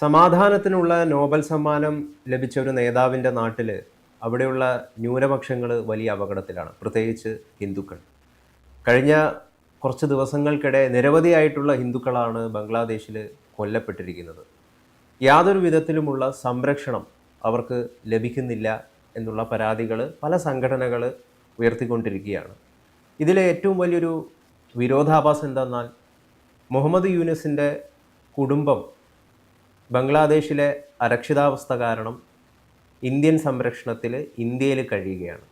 സമാധാനത്തിനുള്ള Nobel സമ്മാനം ലഭിച്ച ഒരു നേതാവിന്റെ നാട്ടിൽ അവിടെയുള്ള ന്യൂനപക്ഷങ്ങൾ വലിയ അപകടത്തിലാണ്. പ്രത്യേകിച്ച് ഹിന്ദുക്കൾ. കഴിഞ്ഞ കുറച്ച് ദിവസങ്ങൾക്കിടെ നിരവധിയായിട്ടുള്ള ഹിന്ദുക്കളാണ് ബംഗ്ലാദേശിൽ കൊല്ലപ്പെട്ടിരിക്കുന്നത്. യാതൊരു വിധത്തിലുമുള്ള സംരക്ഷണം അവർക്ക് ലഭിക്കുന്നില്ല എന്നുള്ള പരാതികൾ പല സംഘടനകൾ ഉയർത്തിക്കൊണ്ടിരിക്കുകയാണ്. ഇതിലെ ഏറ്റവും വലിയൊരു വിരോധാഭാസം എന്തെന്നാൽ മുഹമ്മദ് യൂനിസിന്റെ കുടുംബം ബംഗ്ലാദേശിലെ അരക്ഷിതാവസ്ഥ കാരണം ഇന്ത്യൻ സംരക്ഷണത്തിൽ ഇന്ത്യയിൽ കഴിയുകയാണ്.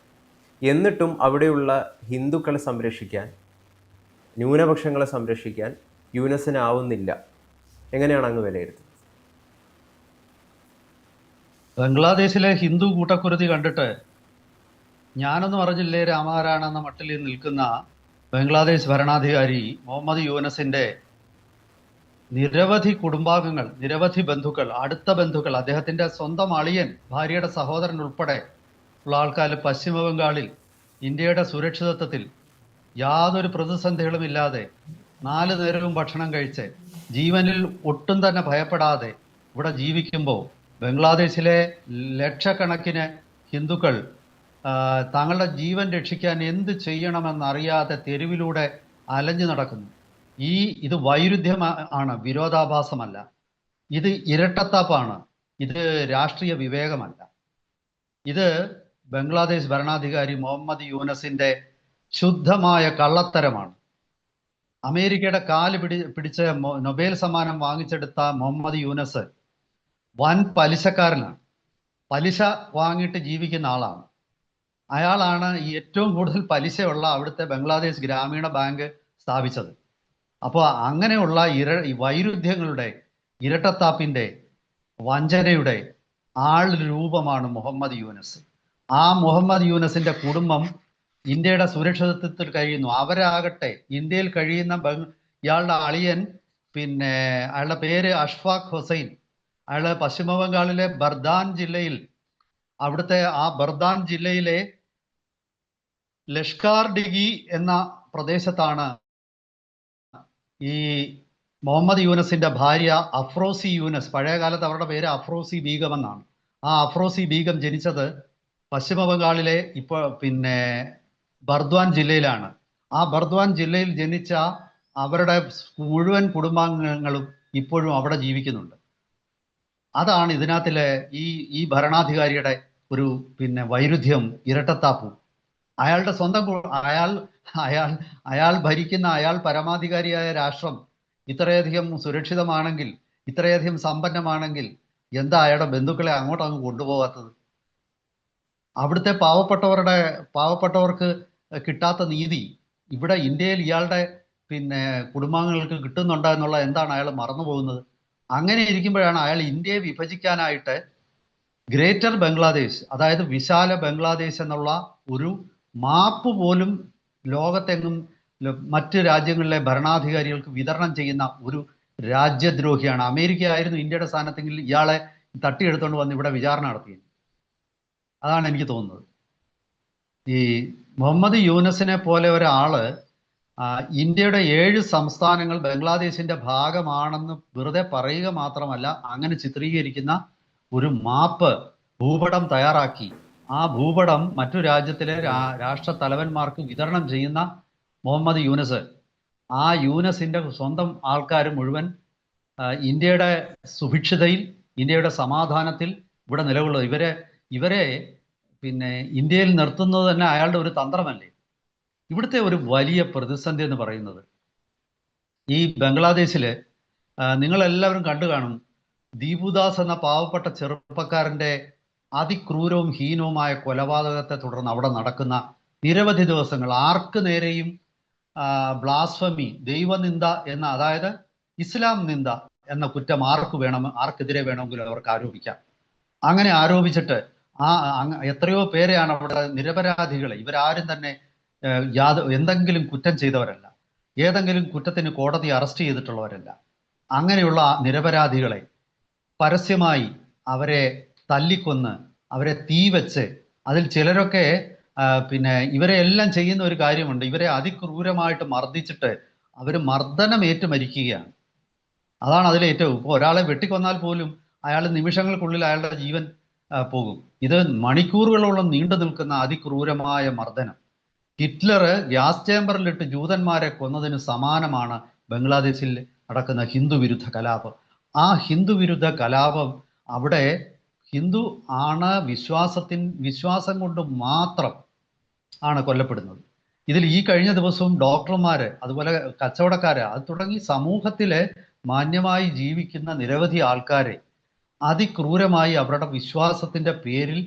എന്നിട്ടും അവിടെയുള്ള ഹിന്ദുക്കളെ സംരക്ഷിക്കാൻ ന്യൂനപക്ഷങ്ങളെ സംരക്ഷിക്കാൻ യൂനസിനാവുന്നില്ല എങ്ങനെയാണ് അങ്ങ് വിലയിരുത്തുന്നത്? ബംഗ്ലാദേശിലെ ഹിന്ദു കൂട്ടക്കുരുതി കണ്ടിട്ട് ഞാനൊന്നും അറിഞ്ഞില്ലേ രാമാരാണെന്ന മട്ടിൽ നിൽക്കുന്ന ബംഗ്ലാദേശ് ഭരണാധികാരി മുഹമ്മദ് യൂനസിന്റെ നിരവധി കുടുംബാംഗങ്ങൾ നിരവധി ബന്ധുക്കൾ അടുത്ത ബന്ധുക്കൾ അദ്ദേഹത്തിന്റെ സ്വന്തം അളിയൻ ഭാര്യയുടെ സഹോദരൻ ഉൾപ്പെടെ ഉള്ള ആൾക്കാർ പശ്ചിമ ബംഗാളിൽ ഇന്ത്യയുടെ സുരക്ഷിതത്വത്തിൽ യാതൊരു പ്രതിസന്ധികളും ഇല്ലാതെ നാല് നേരവും ഭക്ഷണം കഴിച്ച് ജീവനിൽ ഒട്ടും തന്നെ ഭയപ്പെടാതെ ഇവിടെ ജീവിക്കുമ്പോൾ ബംഗ്ലാദേശിലെ ലക്ഷക്കണക്കിന് ഹിന്ദുക്കൾ തങ്ങളുടെ ജീവൻ രക്ഷിക്കാൻ എന്ത് ചെയ്യണമെന്നറിയാതെ തെരുവിലൂടെ അലഞ്ഞു നടക്കുന്നു. ഈ ഇത് വൈരുദ്ധ്യമാണ് വിരോധാഭാസമല്ല. ഇത് ഇരട്ടത്താപ്പാണ്. ഇത് രാഷ്ട്രീയ വിവേകമല്ല. ഇത് ബംഗ്ലാദേശ് ഭരണാധികാരി മുഹമ്മദ് യൂനസിന്റെ ശുദ്ധമായ കള്ളത്തരമാണ്. അമേരിക്കയുടെ കാൽ പിടി പിടിച്ച് നൊബേൽ സമ്മാനം വാങ്ങിച്ചെടുത്ത മുഹമ്മദ് യൂനസ് വൻ പലിശക്കാരനാണ്. പലിശ വാങ്ങിയിട്ട് ജീവിക്കുന്ന ആളാണ്. അയാളാണ് ഏറ്റവും കൂടുതൽ പലിശയുള്ള അവിടുത്തെ ബംഗ്ലാദേശ് ഗ്രാമീണ ബാങ്ക് സ്ഥാപിച്ചത്. അപ്പോൾ അങ്ങനെയുള്ള ഇര വൈരുദ്ധ്യങ്ങളുടെ ഇരട്ടത്താപ്പിന്റെ വഞ്ചനയുടെ ആൾ രൂപമാണ് മുഹമ്മദ് യൂനസ്. ആ മുഹമ്മദ് യൂനസിന്റെ കുടുംബം ഇന്ത്യയുടെ സുരക്ഷിതത്വത്തിൽ കഴിയുന്നു. അവരാകട്ടെ ഇന്ത്യയിൽ കഴിയുന്ന ഇയാളുടെ അളിയൻ പിന്നെ അയാളുടെ പേര് അഷ്ഫാഖ് ഹുസൈൻ. അയാൾ പശ്ചിമ ബംഗാളിലെ ബർദാൻ ജില്ലയിൽ അവിടുത്തെ ആ ബർദാൻ ജില്ലയിലെ ലഷ്കാർ ഡിഗി എന്ന പ്രദേശത്താണ് ഈ മുഹമ്മദ് യൂനസിന്റെ ഭാര്യ അഫ്രോസി യൂനസ് പഴയ കാലത്ത് അവരുടെ പേര് അഫ്രോസി ബീഗം എന്നാണ്. ആ അഫ്രോസി ബീഗം ജനിച്ചത് പശ്ചിമ ബംഗാളിലെ ഇപ്പോൾ പിന്നെ ബർദ്വാൻ ജില്ലയിലാണ്. ആ ബർദ്വാൻ ജില്ലയിൽ ജനിച്ച അവരുടെ മുഴുവൻ കുടുംബാംഗങ്ങളും ഇപ്പോഴും അവിടെ ജീവിക്കുന്നുണ്ട്. അതാണ് ഇതിനകത്തിലെ ഈ ഈ ഭരണാധികാരിയുടെ ഒരു പിന്നെ വൈരുദ്ധ്യം ഇരട്ടത്താപ്പും. അയാളുടെ സ്വന്തം അയാൾ അയാൾ അയാൾ ഭരിക്കുന്ന അയാൾ പരമാധികാരിയായ രാഷ്ട്രം ഇത്രയധികം സുരക്ഷിതമാണെങ്കിൽ ഇത്രയധികം സമ്പന്നമാണെങ്കിൽ എന്താ അയാളുടെ ബന്ധുക്കളെ അങ്ങോട്ട് അങ്ങ് കൊണ്ടുപോകാത്തത്? അവിടുത്തെ പാവപ്പെട്ടവരുടെ പാവപ്പെട്ടവർക്ക് കിട്ടാത്ത നീതി ഇവിടെ ഇന്ത്യയിൽ ഇയാളുടെ പിന്നെ കുടുംബാംഗങ്ങൾക്ക് കിട്ടുന്നുണ്ട് എന്നുള്ള എന്താണ് അയാൾ മറന്നു പോകുന്നത്? അങ്ങനെ ഇരിക്കുമ്പോഴാണ് അയാൾ ഇന്ത്യയെ വിഭജിക്കാനായിട്ട് ഗ്രേറ്റർ ബംഗ്ലാദേശ് അതായത് വിശാല ബംഗ്ലാദേശ് എന്നുള്ള ഒരു മാപ്പ് പോലും ലോകത്തെങ്ങും മറ്റ് രാജ്യങ്ങളിലെ ഭരണാധികാരികൾക്ക് വിതരണം ചെയ്യുന്ന ഒരു രാജ്യദ്രോഹിയാണ്. അമേരിക്ക ആയിരുന്നു ഇന്ത്യയുടെ സ്ഥാനത്തെങ്കിൽ ഇയാളെ തട്ടിയെടുത്തുകൊണ്ട് വന്ന് ഇവിടെ വിചാരണ നടത്തിയത്. അതാണ് എനിക്ക് തോന്നുന്നത്. ഈ മുഹമ്മദ് യൂനസിനെ പോലെ ഒരാൾ ഇന്ത്യയുടെ ഏഴ് സംസ്ഥാനങ്ങൾ ബംഗ്ലാദേശിന്റെ ഭാഗമാണെന്ന് വെറുതെ പറയുക മാത്രമല്ല അങ്ങനെ ചിത്രീകരിക്കുന്ന ഒരു മാപ്പ് ഭൂപടം തയ്യാറാക്കി. ആ ഭൂപടം മറ്റു രാജ്യത്തിലെ രാഷ്ട്ര തലവന്മാർക്ക് വിതരണം ചെയ്യുന്ന മുഹമ്മദ് യൂനസ്. ആ യൂനസിന്റെ സ്വന്തം ആൾക്കാർ മുഴുവൻ ഇന്ത്യയുടെ സുഭിക്ഷതയിൽ ഇന്ത്യയുടെ സമാധാനത്തിൽ ഇവിടെ നിലകൊള്ളുക. ഇവരെ ഇവരെ പിന്നെ ഇന്ത്യയിൽ നിർത്തുന്നത് തന്നെ അയാളുടെ ഒരു തന്ത്രമല്ലേ? ഇവിടുത്തെ ഒരു വലിയ പ്രതിസന്ധി എന്ന് പറയുന്നത് ഈ ബംഗ്ലാദേശിൽ നിങ്ങളെല്ലാവരും കണ്ടു കാണും. ദീപുദാസ് എന്ന പാവപ്പെട്ട ചെറുപ്പക്കാരന്റെ അതിക്രൂരവും ഹീനവുമായ കൊലപാതകത്തെ തുടർന്ന് അവിടെ നടക്കുന്ന നിരവധി ദിവസങ്ങൾ ആർക്ക് നേരെയും ബ്ലാസ്ഫമി ദൈവനിന്ദ എന്ന അതായത് ഇസ്ലാം നിന്ദ എന്ന കുറ്റം ആർക്ക് വേണം ആർക്കെതിരെ വേണമെങ്കിലും അവർക്ക് ആരോപിക്കാം. അങ്ങനെ ആരോപിച്ചിട്ട് ആ എത്രയോ പേരെയാണ് അവിടെ നിരപരാധികളെ. ഇവരാരും തന്നെ യാത എന്തെങ്കിലും കുറ്റം ചെയ്തവരല്ല. ഏതെങ്കിലും കുറ്റത്തിന് കോടതി അറസ്റ്റ് ചെയ്തിട്ടുള്ളവരല്ല. അങ്ങനെയുള്ള നിരപരാധികളെ പരസ്യമായി അവരെ തല്ലിക്കൊന്ന് അവരെ തീ വെച്ച് അതിൽ ചിലരൊക്കെ പിന്നെ ഇവരെ എല്ലാം ചെയ്യുന്ന ഒരു കാര്യമുണ്ട്. ഇവരെ അതിക്രൂരമായിട്ട് മർദ്ദിച്ചിട്ട് അവർ മർദ്ദനമേറ്റ് മരിക്കുകയാണ്. അതാണ് അതിലേറ്റവും ഇപ്പോൾ ഒരാളെ വെട്ടിക്കൊന്നാൽ പോലും അയാൾ നിമിഷങ്ങൾക്കുള്ളിൽ അയാളുടെ ജീവൻ പോകും. ഇത് മണിക്കൂറുകളോളം നീണ്ടു നിൽക്കുന്ന അതിക്രൂരമായ മർദ്ദനം. ഹിറ്റ്ലർ ഗ്യാസ് ചേമ്പറിലിട്ട് ജൂതന്മാരെ കൊന്നതിന് സമാനമാണ് ബംഗ്ലാദേശിൽ നടക്കുന്ന ഹിന്ദു വിരുദ്ധ കലാപം. ആ ഹിന്ദു വിരുദ്ധ കലാപം അവിടെ ഹിന്ദു ആണ് വിശ്വാസത്തിൻ വിശ്വാസം കൊണ്ട് മാത്രം ആണ് കൊല്ലപ്പെടുന്നത്. ഇതിൽ ഈ കഴിഞ്ഞ ദിവസവും ഡോക്ടർമാര് അതുപോലെ കച്ചവടക്കാര് അത് തുടങ്ങി സമൂഹത്തിലെ മാന്യമായി ജീവിക്കുന്ന നിരവധി ആൾക്കാരെ അതിക്രൂരമായി അവരുടെ വിശ്വാസത്തിന്റെ പേരിൽ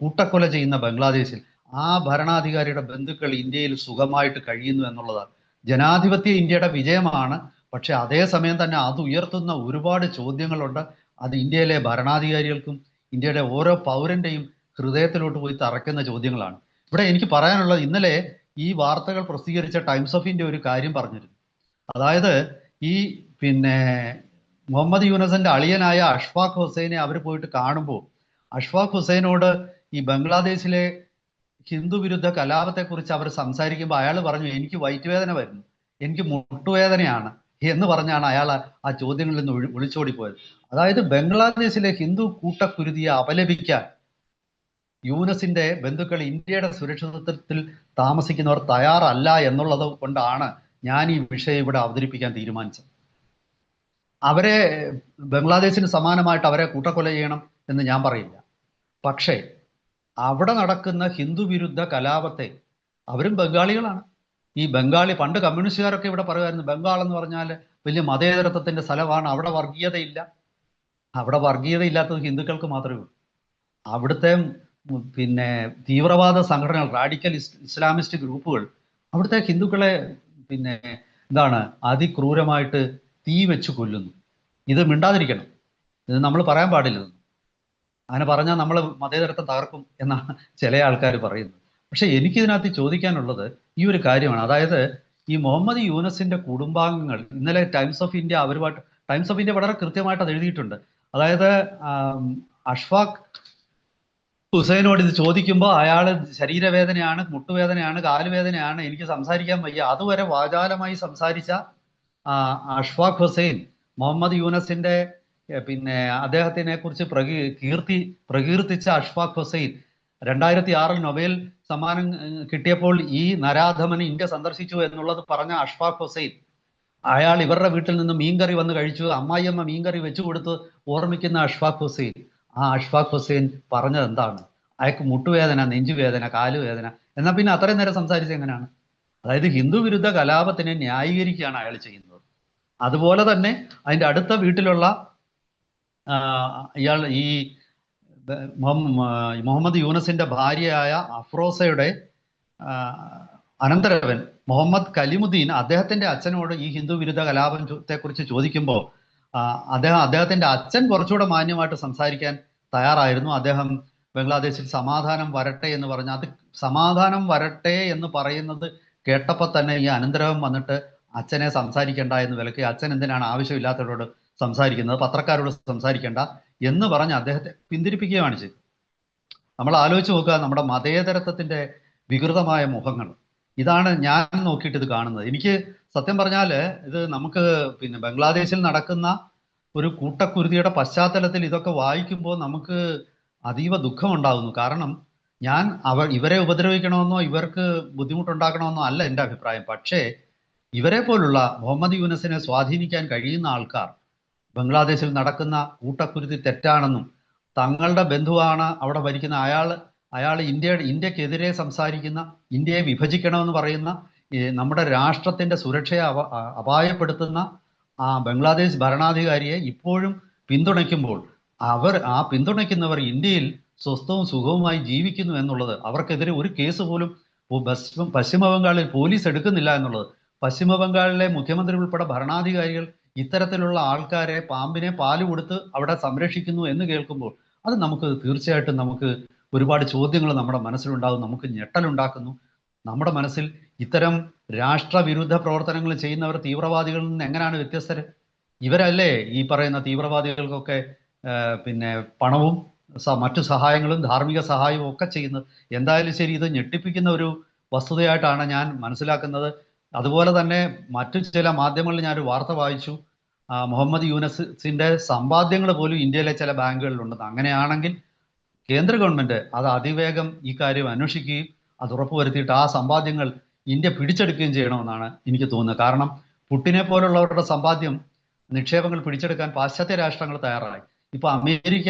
കൂട്ടക്കൊല ചെയ്യുന്ന ബംഗ്ലാദേശിൽ ആ ഭരണാധികാരിയുടെ ബന്ധുക്കൾ ഇന്ത്യയിൽ സുഖമായിട്ട് കഴിയുന്നു എന്നുള്ളതാണ്. ജനാധിപത്യ ഇന്ത്യയുടെ വിജയമാണ്. പക്ഷെ അതേസമയം തന്നെ അത് ഉയർത്തുന്ന ഒരുപാട് ചോദ്യങ്ങളുണ്ട്. അത് ഇന്ത്യയിലെ ഭരണാധികാരികൾക്കും ഇന്ത്യയുടെ ഓരോ പൗരന്റെയും ഹൃദയത്തിലോട്ട് പോയി തറക്കുന്ന ചോദ്യങ്ങളാണ്. ഇവിടെ എനിക്ക് പറയാനുള്ളത് ഇന്നലെ ഈ വാർത്തകൾ പ്രസിദ്ധീകരിച്ച ടൈംസ് ഓഫ് ഇന്ത്യ ഒരു കാര്യം പറഞ്ഞിരുന്നു. അതായത് ഈ പിന്നെ മുഹമ്മദ് യൂനസിന്റെ അളിയനായ അഷ്ഫാഖ് ഹുസൈനെ അവർ പോയിട്ട് കാണുമ്പോൾ അഷ്ഫാഖ് ഹുസൈനോട് ഈ ബംഗ്ലാദേശിലെ ഹിന്ദു വിരുദ്ധ കലാപത്തെക്കുറിച്ച് അവർ സംസാരിക്കുമ്പോൾ അയാൾ പറഞ്ഞു എനിക്ക് വയറ്റുവേദന വരുന്നു. എനിക്ക് മുട്ടുവേദനയാണ് എന്ന് പറഞ്ഞാണ് അയാൾ ആ- ചോദ്യങ്ങളിൽ നിന്ന് ഒളിച്ചോടിപ്പോയത്. അതായത് ബംഗ്ലാദേശിലെ ഹിന്ദു കൂട്ടക്കുരുതിയെ അപലപിക്കാൻ യൂനസിന്റെ ബന്ധുക്കൾ ഇന്ത്യയുടെ സുരക്ഷിതത്വത്തിൽ താമസിക്കുന്നവർ തയ്യാറല്ല എന്നുള്ളത് കൊണ്ടാണ് ഞാൻ ഈ വിഷയം ഇവിടെ അവതരിപ്പിക്കാൻ തീരുമാനിച്ചത്. അവരെ ബംഗ്ലാദേശിന് സമാനമായിട്ട് അവരെ കൂട്ടക്കൊല ചെയ്യണം എന്ന് ഞാൻ പറയില്ല. പക്ഷേ അവിടെ നടക്കുന്ന ഹിന്ദു വിരുദ്ധ കലാപത്തെ അവരും ബംഗാളികളാണ്. ഈ ബംഗാളി പണ്ട് കമ്മ്യൂണിസ്റ്റുകാരൊക്കെ ഇവിടെ പറയുമായിരുന്നു ബംഗാൾ എന്ന് പറഞ്ഞാൽ വലിയ മതേതരത്വത്തിന്റെ സ്ഥലമാണ് അവിടെ വർഗീയതയില്ല. അവിടെ വർഗീയത ഇല്ലാത്തത് ഹിന്ദുക്കൾക്ക് മാത്രമേ ഉള്ളൂ. അവിടുത്തെ പിന്നെ തീവ്രവാദ സംഘടനകൾ റാഡിക്കൽ ഇസ്ലാമിസ്റ്റ് ഗ്രൂപ്പുകൾ അവിടുത്തെ ഹിന്ദുക്കളെ പിന്നെ എന്താണ് അതിക്രൂരമായിട്ട് തീ വെച്ച് കൊല്ലുന്നു. ഇത് മിണ്ടാതിരിക്കണം. ഇത് നമ്മൾ പറയാൻ പാടില്ല. അങ്ങനെ പറഞ്ഞാൽ നമ്മൾ മതേതരത്തെ തകർക്കും എന്നാണ് ചില ആൾക്കാർ പറയുന്നത്. പക്ഷെ എനിക്കിതിനകത്ത് ചോദിക്കാനുള്ളത് ഈ ഒരു കാര്യമാണ്. അതായത് ഈ മുഹമ്മദ് യൂനസിന്റെ കുടുംബാംഗങ്ങൾ ഇന്നലെ ടൈംസ് ഓഫ് ഇന്ത്യ അവരുമായിട്ട് ടൈംസ് ഓഫ് ഇന്ത്യ വളരെ കൃത്യമായിട്ട് അത് എഴുതിയിട്ടുണ്ട്. അതായത് അഷ്ഫാഖ് ഹുസൈനോട് ഇത് ചോദിക്കുമ്പോൾ അയാൾ ശരീരവേദനയാണ് മുട്ടുവേദനയാണ് കാലുവേദനയാണ് എനിക്ക് സംസാരിക്കാൻ വയ്യ. അതുവരെ വാചാലമായി സംസാരിച്ച അഷ്ഫാഖ് ഹുസൈൻ മുഹമ്മദ് യൂനസിന്റെ പിന്നെ അദ്ദേഹത്തിനെ കുറിച്ച് പ്രകീ കീർത്തി പ്രകീർത്തിച്ച അഷ്ഫാഖ് ഹുസൈൻ രണ്ടായിരത്തി ആറിൽ നൊബേൽ സമ്മാനം കിട്ടിയപ്പോൾ ഈ നരാധമന് ഇന്ത്യ സന്ദർശിച്ചു എന്നുള്ളത് പറഞ്ഞ അഷ്ഫാഖ് ഹുസൈൻ അയാൾ ഇവരുടെ വീട്ടിൽ നിന്ന് മീൻകറി വന്ന് കഴിച്ചു. അമ്മായിയമ്മ മീൻകറി വെച്ചു കൊടുത്ത് ഓർമ്മിക്കുന്ന അഷ്ഫാഖ് ഹുസൈൻ. ആ അഷ്ഫാഖ് ഹുസൈൻ പറഞ്ഞത് എന്താണ്? അയാൾക്ക് മുട്ടുവേദന നെഞ്ചുവേദന കാലുവേദന. എന്നാൽ പിന്നെ അത്രയും നേരം സംസാരിച്ചത് എങ്ങനെയാണ്? അതായത് ഹിന്ദു വിരുദ്ധ കലാപത്തിനെ ന്യായീകരിക്കുകയാണ് അയാൾ ചെയ്യുന്നത്. അതുപോലെ തന്നെ അതിന്റെ അടുത്ത വീട്ടിലുള്ള ഇയാൾ ഈ മുഹമ്മദ് യൂനസിന്റെ ഭാര്യയായ അഫ്രോസയുടെ അനന്തരവൻ മുഹമ്മദ് കലിമുദ്ദീൻ അദ്ദേഹത്തിന്റെ അച്ഛനോട് ഈ ഹിന്ദു വിരുദ്ധ കലാപത്തെ കുറിച്ച് ചോദിക്കുമ്പോൾ അദ്ദേഹം അദ്ദേഹത്തിന്റെ അച്ഛൻ കുറച്ചുകൂടെ മാന്യമായിട്ട് സംസാരിക്കാൻ തയ്യാറായിരുന്നു. അദ്ദേഹം ബംഗ്ലാദേശിൽ സമാധാനം വരട്ടെ എന്ന് പറഞ്ഞ അത് സമാധാനം വരട്ടെ എന്ന് പറയുന്നത് കേട്ടപ്പോൾ തന്നെ ഈ അനന്തരവൻ വന്നിട്ട് അച്ഛനെ സംസാരിക്കേണ്ട എന്ന് വിലക്കി അച്ഛൻ എന്തിനാണ് ആവശ്യമില്ലാത്തവരോട് സംസാരിക്കുന്നത് പത്രക്കാരോട് സംസാരിക്കേണ്ട എന്ന് പറഞ്ഞ് അദ്ദേഹത്തെ പിന്തിരിപ്പിക്കുകയാണ് ചെയ്തത്. നമ്മൾ ആലോചിച്ച് നോക്കുക നമ്മുടെ മതേതരത്വത്തിന്റെ വികൃതമായ മുഖങ്ങൾ. ഇതാണ് ഞാൻ നോക്കിയിട്ട് ഇത് കാണുന്നത്. എനിക്ക് സത്യം പറഞ്ഞാൽ ഇത് നമുക്ക് പിന്നെ ബംഗ്ലാദേശിൽ നടക്കുന്ന ഒരു കൂട്ടക്കുരുതിയുടെ പശ്ചാത്തലത്തിൽ ഇതൊക്കെ വായിക്കുമ്പോൾ നമുക്ക് അതീവ ദുഃഖമുണ്ടാകുന്നു കാരണം ഞാൻ അവ ഇവരെ ഉപദ്രവിക്കണമെന്നോ ഇവർക്ക് ബുദ്ധിമുട്ടുണ്ടാക്കണമെന്നോ അല്ല എന്റെ അഭിപ്രായം. പക്ഷേ ഇവരെ പോലുള്ള മുഹമ്മദ് യൂനസിനെ സ്വാധീനിക്കാൻ കഴിയുന്ന ആൾക്കാർ ബംഗ്ലാദേശിൽ നടക്കുന്ന കൂട്ടക്കുരുതി തെറ്റാണെന്നും തങ്ങളുടെ ബന്ധുവാണ് അവിടെ ഭരിക്കുന്ന അയാൾ അയാൾ ഇന്ത്യയുടെ ഇന്ത്യക്കെതിരെ സംസാരിക്കുന്ന ഇന്ത്യയെ വിഭജിക്കണമെന്ന് പറയുന്ന നമ്മുടെ രാഷ്ട്രത്തിന്റെ സുരക്ഷയെ അവ അപായപ്പെടുത്തുന്ന ആ ബംഗ്ലാദേശ് ഭരണാധികാരിയെ ഇപ്പോഴും പിന്തുണയ്ക്കുമ്പോൾ അവർ ആ പിന്തുണയ്ക്കുന്നവർ ഇന്ത്യയിൽ സ്വസ്ഥവും സുഖവുമായി ജീവിക്കുന്നു എന്നുള്ളത് അവർക്കെതിരെ ഒരു കേസ് പോലും പശ്ചിമ ബംഗാളിൽ പോലീസ് എടുക്കുന്നില്ല എന്നുള്ളത് പശ്ചിമ ബംഗാളിലെ മുഖ്യമന്ത്രി ഉൾപ്പെടെ ഭരണാധികാരികൾ ഇത്തരത്തിലുള്ള ആൾക്കാരെ പാമ്പിനെ പാൽ കൊടുത്ത് അവിടെ സംരക്ഷിക്കുന്നു എന്ന് കേൾക്കുമ്പോൾ അത് നമുക്ക് തീർച്ചയായിട്ടും നമുക്ക് ഒരുപാട് ചോദ്യങ്ങൾ നമ്മുടെ മനസ്സിലുണ്ടാകും നമുക്ക് ഞെട്ടലുണ്ടാക്കുന്നു. നമ്മുടെ മനസ്സിൽ ഇത്തരം രാഷ്ട്രവിരുദ്ധ പ്രവർത്തനങ്ങൾ ചെയ്യുന്നവർ തീവ്രവാദികളിൽ നിന്ന് എങ്ങനെയാണ് വ്യത്യസ്തര്? ഇവരല്ലേ ഈ പറയുന്ന തീവ്രവാദികൾക്കൊക്കെ പിന്നെ പണവും മറ്റു സഹായങ്ങളും ധാർമ്മിക സഹായവും ഒക്കെ ചെയ്യുന്നത്? എന്തായാലും ശരി ഇത് ഞെട്ടിപ്പിക്കുന്ന ഒരു വസ്തുതയായിട്ടാണ് ഞാൻ മനസ്സിലാക്കുന്നത്. അതുപോലെ തന്നെ മറ്റു ചില മാധ്യമങ്ങളിൽ ഞാനൊരു വാർത്ത വായിച്ചു. മുഹമ്മദ് യൂനസിന്റെ സമ്പാദ്യങ്ങൾ പോലും ഇന്ത്യയിലെ ചില ബാങ്കുകളിലുണ്ടെന്ന് അങ്ങനെയാണെങ്കിൽ കേന്ദ്ര ഗവൺമെന്റ് അത് അതിവേഗം ഈ കാര്യം അന്വേഷിക്കുകയും അത് ഉറപ്പുവരുത്തിയിട്ട് ആ സമ്പാദ്യങ്ങൾ ഇന്ത്യ പിടിച്ചെടുക്കുകയും ചെയ്യണമെന്നാണ് എനിക്ക് തോന്നുന്നത്. കാരണം പുട്ടിനെ പോലുള്ളവരുടെ സമ്പാദ്യം നിക്ഷേപങ്ങൾ പിടിച്ചെടുക്കാൻ പാശ്ചാത്യ രാഷ്ട്രങ്ങൾ തയ്യാറായി. ഇപ്പൊ അമേരിക്ക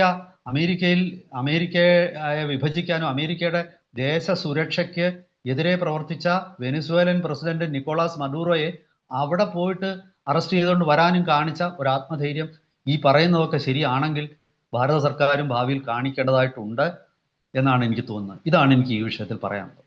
അമേരിക്കയിൽ അമേരിക്കയെ വിഭജിക്കാനും അമേരിക്കയുടെ ദേശ സുരക്ഷയ്ക്ക് എതിരെ പ്രവർത്തിച്ച വെനിസ്വേലൻ പ്രസിഡന്റ് നിക്കോളാസ് മഡൂറോയെ അവിടെ പോയിട്ട് അറസ്റ്റ് ചെയ്തുകൊണ്ട് വരാനും കാണിച്ച ഒരു ആത്മധൈര്യം ഈ പറയുന്നതൊക്കെ ശരിയാണെങ്കിൽ ഭാരത സർക്കാരും ഭാവിയിൽ കാണിക്കേണ്ടതായിട്ടുണ്ട് എന്നാണ് എനിക്ക് തോന്നുന്നത്. ഇതാണ് എനിക്ക് ഈ വിഷയത്തിൽ പറയാനുള്ളത്.